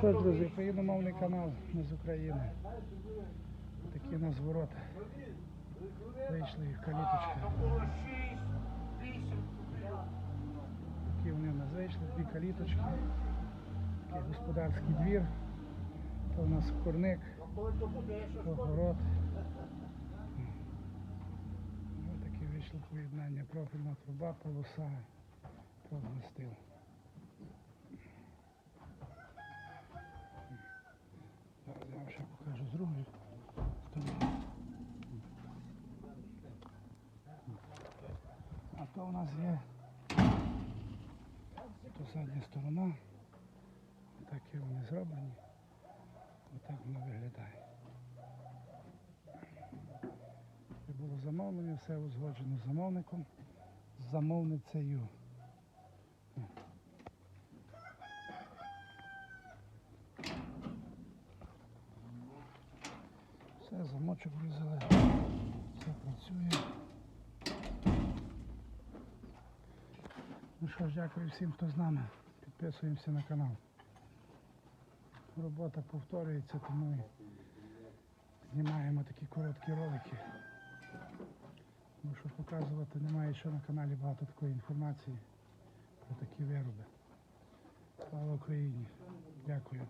Що ж, друзі, україномовний канал ми з України. Такі у нас ворота. Вийшли каліточка. Такі вони у нас вийшли, дві каліточки. Такий господарський двір. То у нас курник, то город. Ось такі вийшли поєднання. Профільна труба, полоса, прогнастил. То у нас є то задня сторона. Отак і вони зроблені. Отак воно виглядає. Це було замовлення, все узгоджено з замовником, з замовницею. Все, замочок врізали, все працює. Ну дякую всім, хто з нами. Підписуємося на канал. Робота повторюється, тому знімаємо такі короткі ролики. Тому що показувати немає ще на каналі багато такої інформації про такі вироби. Слава Україні! Дякую.